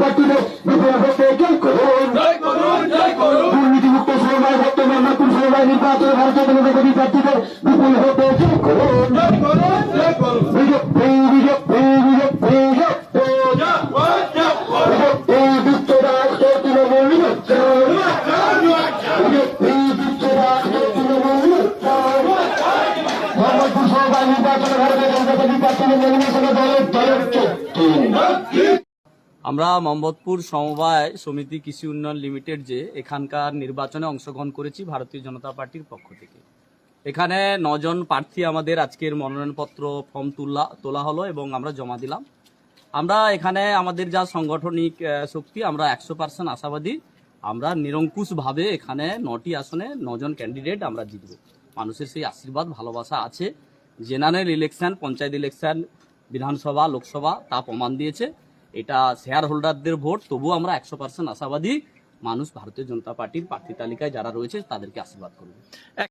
প্রার্থীদের বিপুল ভোটে জয় করুন। দুর্নীতিমুক্ত সমবায় বর্তমান নতুন সমবায় নির্বাচনে ভারতীয় জনতা পার্টি বিপুল ভোটে জয় করুন। নির্বাচনে ভারতীয় জনতা পার্টি দলের দলের চুক্তি আমরা মোহাম্মদপুর সমবায় সমিতি কৃষি উন্নয়ন লিমিটেড যে এখানকার নির্বাচনে অংশগ্রহণ করেছি ভারতীয় জনতা পার্টির পক্ষ থেকে। এখানে নজন প্রার্থী আমাদের আজকের মনোনয়নপত্র ফর্ম তোলা তোলা হলো এবং আমরা জমা দিলাম। আমরা এখানে আমাদের যা সাংগঠনিক শক্তি, আমরা একশো পার্সেন্ট আশাবাদী। আমরা নিরঙ্কুশভাবে এখানে নটি আসনে নজন ক্যান্ডিডেট আমরা জিতব। মানুষের সেই আশীর্বাদ, ভালোবাসা আছে। জেনারেল ইলেকশন পঞ্চায়েত ইলেকশন বিধানসভা, লোকসভা, তা প্রমাণ দিয়েছে। এটা শেয়ার হোল্ডারদের ভোট, তবুও আমরা একশো পার্সেন্ট আশাবাদী। মানুষ, ভারতীয় জনতা পার্টির প্রার্থী তালিকায় যারা রয়েছে, তাদেরকে আশীর্বাদ করবে